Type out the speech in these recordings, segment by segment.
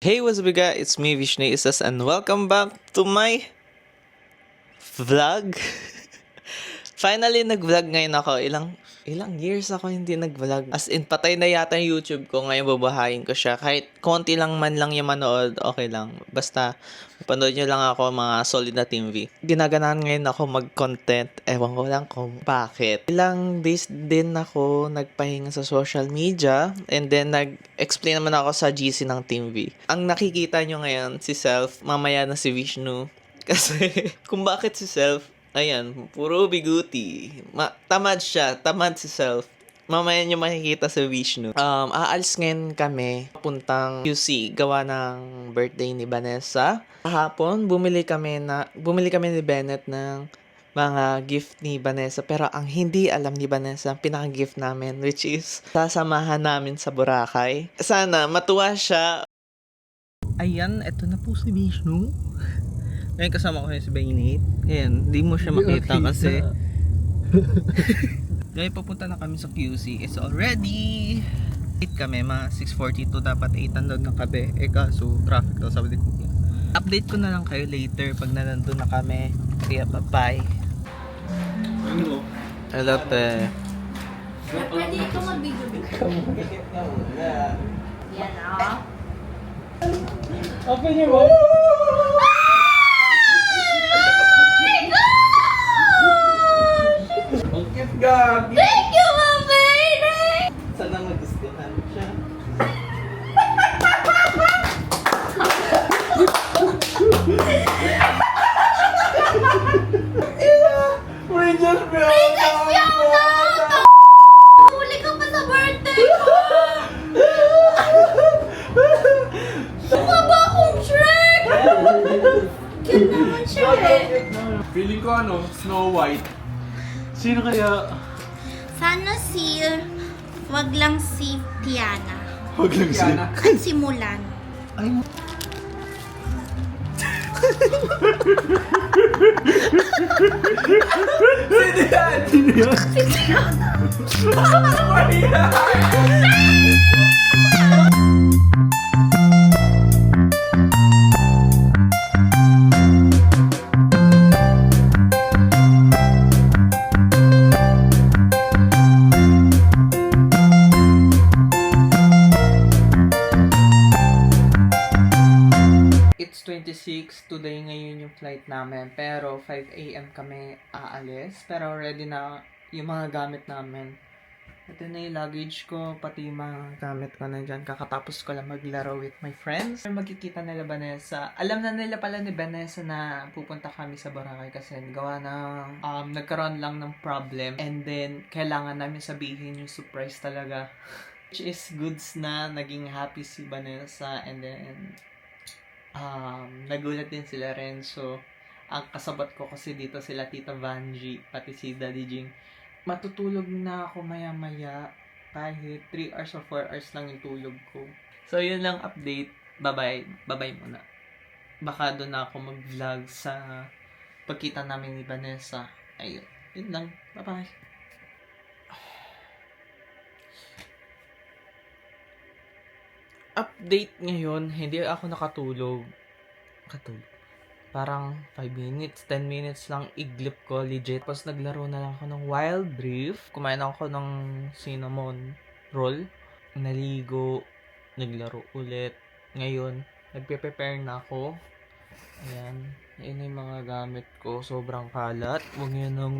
Hey, what's up guys? It's me, Vishnu Isas, and welcome back to my vlog. Finally, nag-vlog ngayon ako. Ilang ilang years ako hindi nag-vlog. As in, patay na yata yung YouTube ko. Ngayon, babahayin ko siya. Kahit konti lang man lang yung manood, okay lang. Basta, panood nyo lang ako mga solid na team V. Ginaganahan ngayon ako mag-content. Ewan ko lang kung bakit. Ilang days din ako nagpahinga sa social media. And then, nag-explain naman ako sa GC ng Team V. Ang nakikita nyo ngayon, si Self, mamaya na si Vishnu. Kasi, kung bakit si Self, ayan, puro biguti. Ma- tamad siya, tamad si Self. Mamaya nyo makikita sa Vishnu. Um, aalis ngayon kami papuntang QC gawa ng birthday ni Vanessa. Kahapon, bumili kami na bumili kami ni Bennett ng mga gift ni Vanessa pero ang hindi alam ni Vanessa ang pinaka-gift namin which is sasamahan namin sa Boracay. Sana matuwa siya. Ayan, eto na po si Vishnu. Ngayon kasama ko si Bainit. Ayan, hindi mo siya makita kasi Ngayon papunta na kami sa QC. It's already 8 kami, mga 6.42 dapat 8 nandun na kami. Eh kaso traffic daw sabi ni Kuya. Update ko na lang kayo later pag nandun na kami. Kaya bye-bye. Hello, te. Pwede ito mag-video. Yan ah. Open your mouth. Bakit gabi? Thank you, my baby! Sana magustuhan siya. Princess Princess Fiona! Huli ka pa sa birthday ko! Mukha ba akong Shrek? Cute naman siya eh. Feeling ko ano, Snow White. Sino kaya? Sana si... Wag lang si Tiana. Huwag lang si Mulan. Ay, It's 26, today ngayon yung flight namin. Pero 5 a.m. kami aalis. Pero ready na yung mga gamit namin. Ito na yung luggage ko, pati yung mga gamit ko na dyan. Kakatapos ko lang maglaro with my friends. Magkikita nila Vanessa. Alam na nila pala ni Vanessa na pupunta kami sa Boracay kasi gawa ng um, nagkaroon lang ng problem. And then, kailangan namin sabihin yung surprise talaga. Which is goods na naging happy si Vanessa. And then, um, nagulat din sila Renzo. Ang kasabot ko kasi dito sila Tita Vanji, pati si Daddy Jing. Matutulog na ako maya-maya kahit 3 hours or 4 hours lang yung tulog ko. So, yun lang update. Bye-bye. Bye-bye muna. Baka doon ako mag-vlog sa pagkita namin ni Vanessa. Ayun. Yun lang. Bye-bye. Update ngayon, hindi ako nakatulog. Katulog. Parang 5 minutes, 10 minutes lang iglip ko, legit. Tapos naglaro na lang ako ng Wild Rift. Kumain ako ng cinnamon roll. Naligo, naglaro ulit. Ngayon, nagpe-prepare na ako. Ayan. Ayan yung mga gamit ko. Sobrang kalat. Huwag nyo nang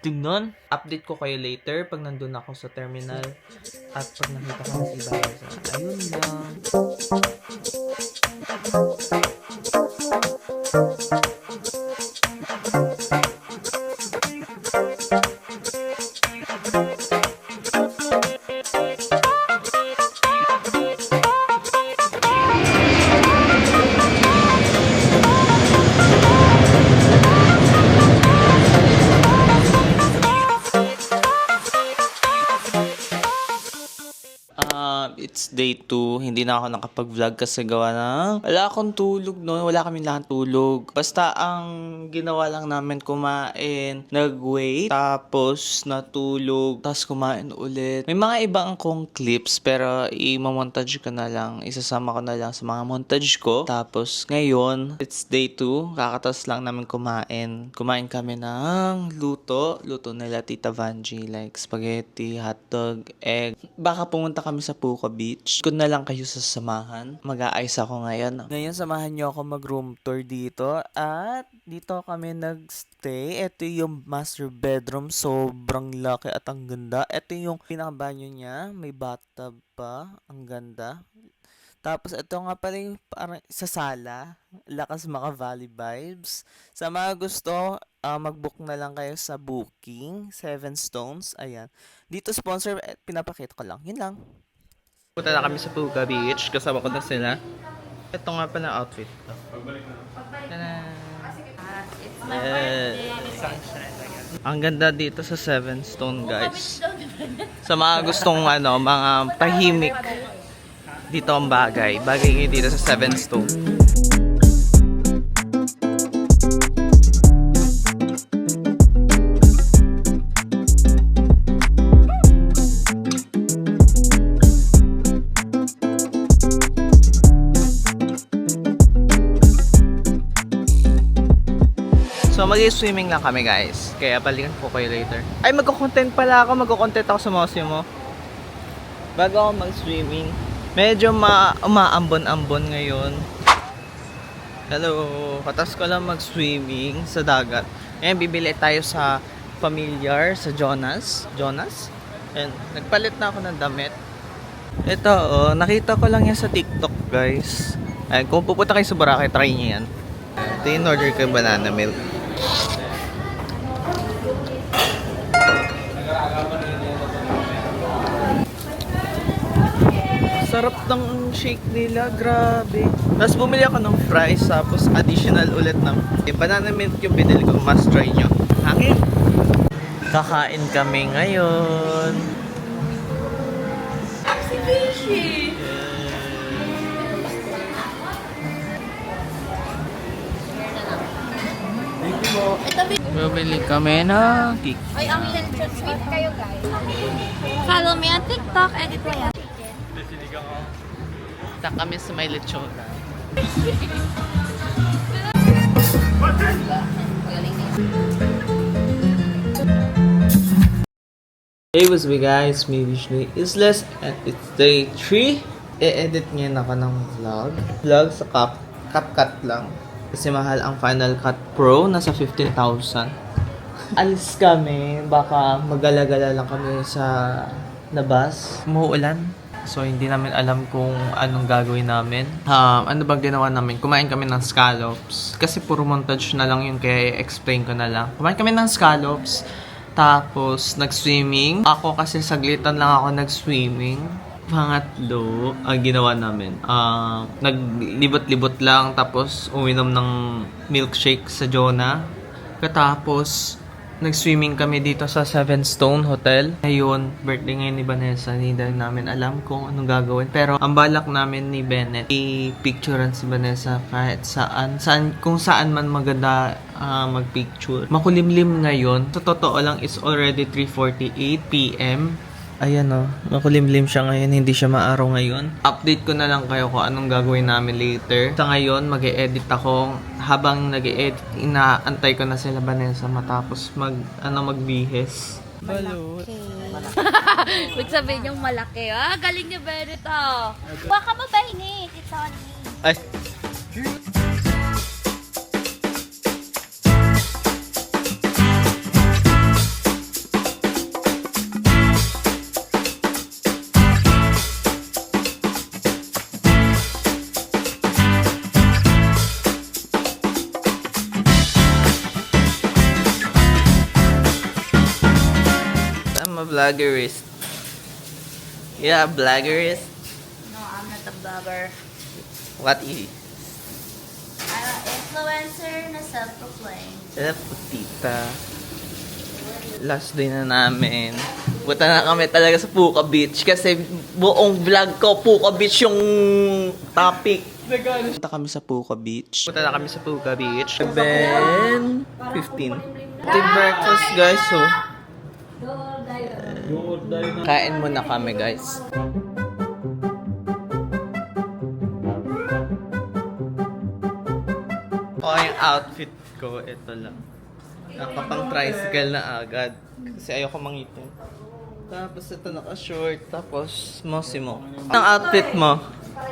tignan. Update ko kayo later pag nandun ako sa terminal. At pag nakita ko si Vanessa. Ayun lang. Day 2. Hindi na ako nakapag-vlog kasi gawa ng wala akong tulog noon. Wala kaming lahat tulog. Basta ang ginawa lang namin kumain, nag-wait, tapos natulog, tapos kumain ulit. May mga ibang akong clips pero i-montage ko na lang. Isasama ko na lang sa mga montage ko. Tapos ngayon, it's day 2. Kakatas lang namin kumain. Kumain kami ng luto. Luto nila Tita Vanji like spaghetti, hotdog, egg. Baka pumunta kami sa Puka Beach. Kung na lang kayo sasamahan. Mag-aayos ako ngayon. Ngayon, samahan niyo ako mag-room tour dito. At dito kami nagstay. Ito yung master bedroom. Sobrang laki at ang ganda. Ito yung pinakabanyo niya. May bathtub pa. Ang ganda. Tapos ito nga pala yung parang sa sala. Lakas Maka Valley vibes. Sa mga gusto, ah, mag-book na lang kayo sa booking. Seven Stones. Ayan. Dito sponsor, eh, pinapakita ko lang. Yun lang. Punta na kami sa Puga Beach. Kasama ko na sila. Ito nga pala outfit ko. Tada! It's my birthday. Ang ganda dito sa Seven Stone, guys. Sa mga gustong ano, mga tahimik. Dito ang bagay. Bagay dito sa Seven Stone. Mag-swimming lang kami, guys. Kaya balikan ko kayo later. Ay, magko-content pala ako. Magko-content ako sa Mosimo. Bago ako mag-swimming. Medyo ma umaambon-ambon ngayon. Hello. Katas ko lang mag-swimming sa dagat. Ngayon, bibili tayo sa familiar, sa Jonas. Jonas? And, nagpalit na ako ng damit. Ito, oh, nakita ko lang yan sa TikTok, guys. Ay, kung pupunta kayo sa Boracay, try niyo yan. Ito yung order ko banana milk. Sarap ng shake nila, grabe. Tapos bumili ako ng fries, tapos additional ulit ng yung banana milk yung binili ko, must try nyo. Hangin! Kakain kami ngayon. Si Bishi. Ito. Bumili kami ng cake. Ay, ang lechon sweet kayo, guys. Follow me on TikTok, edit mo yan. Ta kami sa may lechon. Hey, what's up guys? Me, Vishnu Isles and it's day 3. I-edit ngayon ako ng vlog. Vlog sa Cap CapCut lang. Kasi mahal ang Final Cut Pro. Nasa 15,000. Alis kami. Baka magala-gala lang kami sa labas. Umuulan. So, hindi namin alam kung anong gagawin namin. Um, ano bang ginawa namin? Kumain kami ng scallops. Kasi puro montage na lang yun, kaya explain ko na lang. Kumain kami ng scallops. Tapos, nag-swimming. Ako kasi saglitan lang ako nag-swimming. Pangatlo, ang ginawa namin, ah, naglibot-libot lang, tapos uminom ng milkshake sa Jonah. Katapos, nag-swimming kami dito sa Seven Stone Hotel. Ngayon, birthday ngayon ni Vanessa. Hindi na namin alam kung anong gagawin. Pero ang balak namin ni Bennett, i-picturean si Vanessa kahit saan. saan kung saan man maganda ah, mag-picture. Makulimlim ngayon. Sa totoo lang, it's already 3.48 p.m. Ayan o, makulimlim siya ngayon, hindi siya maaraw ngayon. Update ko na lang kayo kung anong gagawin namin later. Sa ngayon, mag edit ako. Habang nag edit inaantay ko na sila Vanessa matapos mag, ano, magbihes. Hello. Huwag sabihin yung malaki. Ah, galing niya, Benito. Huwag ka mabahinit. It's on me. Ay. Vloggerist. Yeah, vloggerist. No, I'm not a vlogger. What is it? I'm an influencer na self-proclaimed. Sila po, tita. Last day na namin. Punta na kami talaga sa Puka Beach kasi buong vlog ko, Puka Beach yung topic. Punta kami sa Puka Beach. Punta na kami sa Puka Beach. 7.15. Ito yung breakfast guys, oh. Kain muna kami guys. O, yung outfit ko, ito lang. Nakapang tricycle na agad. Kasi ayoko mangipon. Tapos ito naka-short. Tapos Mosimo. Ang outfit mo?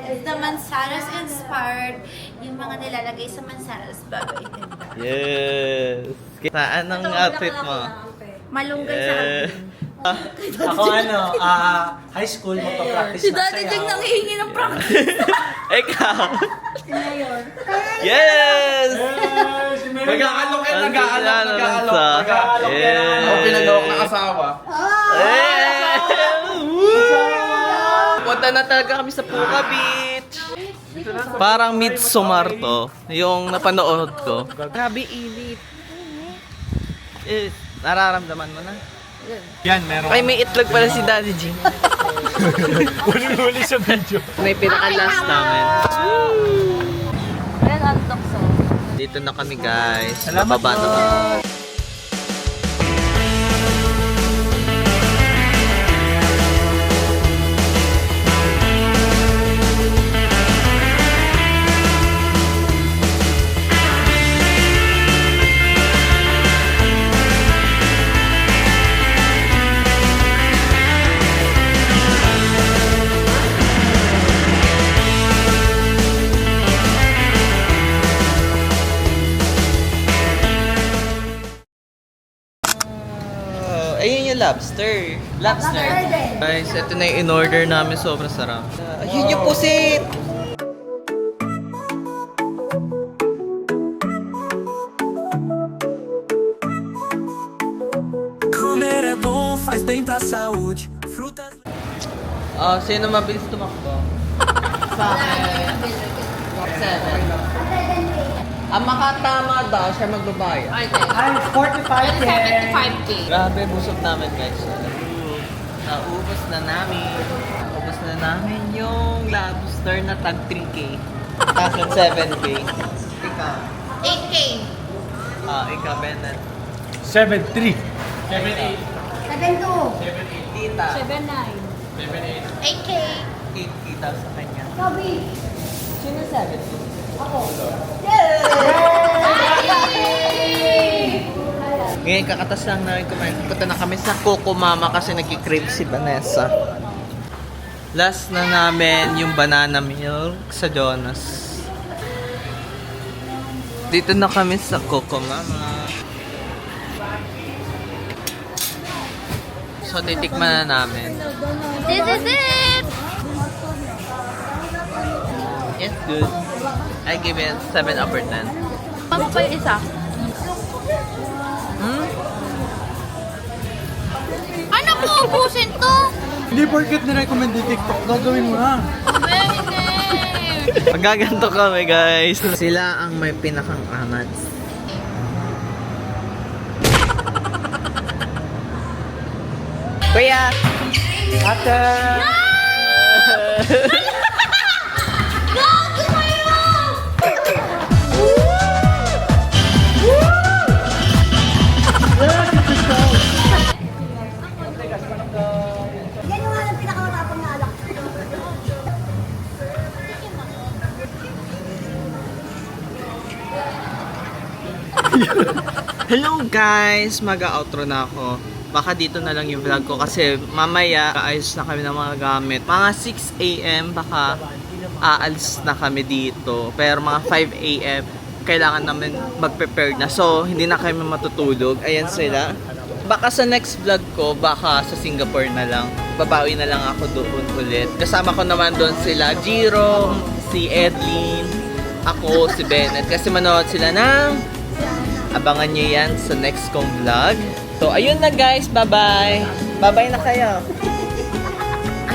The Mansanas inspired yung mga nilalagay sa Mansanas bago itinda. Yes! Saan ang outfit mo? Malunggay sa Eh. Akin. Ako ano, ah, high school magpa-practice Si ng Daddy sayaw. nanghihingi ng practice. Ikaw! Yes! Nag-aalok eh, nag-aalok, Ano nag-aalok. sa- Nag-aalok yan. Yeah. Ako pinag-alok ng asawa. Eh! Woo! Punta na talaga kami sa Puka Beach. Parang Midsommar to, yung napanood ko. Grabe init. Eh, nararamdaman mo na? Yan, meron. Ay, may itlog pala si Daddy G. Huli-huli sa video. May pinaka-last namin. Ayan ang tukso. Dito na kami guys. Salamat Bababa na po. kami. Lobster. Lobster. Guys, ito na yung in-order namin. Sobrang sarap. Ayun yung pusit! Comer é bom, faz bem pra saúde. Frutas. Oh, sino mabilis tumakbo? Sa akin. Top 7. Ang makatama daw, siya magbabayad. Ay, 45 yen. 75k. Grabe, busog namin guys. Naubos na namin. Naubos na namin yung lobster na tag 3K. Tapos 7K. Ikaw. 8k. Ah, ikaw, Bennett. 73. 7.2. Tita. 8k. 8K daw sa kanya. Sabi. Sino 7K? Ngayon, kakatas lang namin kumain. Punta na kami sa Coco Mama kasi nagkikrave si Vanessa. Last na namin yung banana milk sa Jonas. Dito na kami sa Coco Mama. So, titikman na namin. This is it! It's good. I give it 7 over 10. Ano pa yung isa? Hmm? Ano po ubusin to? Hindi porket nirecommend yung TikTok, gagawin mo na. Magaganto kami, guys. Sila ang may pinakang angat. Kuya! Ate! Gago Hello guys! Mag-outro na ako. Baka dito na lang yung vlog ko kasi mamaya ayos na kami ng mga gamit. Mga 6 a.m. baka aalis na kami dito. Pero mga 5 a.m. kailangan namin mag-prepare na. So, hindi na kami matutulog. Ayan sila. Baka sa next vlog ko, baka sa Singapore na lang. Babawi na lang ako doon ulit. Kasama ko naman doon sila, Jiro, si Edlin, ako, si Bennett. Kasi manood sila ng Abangan nyo yan sa next kong vlog. So, ayun na guys. Bye-bye. Bye-bye na kayo.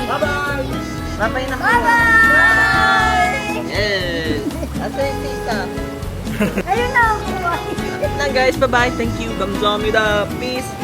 Bye-bye. Bye-bye na kayo. Bye-bye. Yes. Asa yung tita? Ayun na, Na guys. Bye-bye. Thank you. Gamgamida. Peace.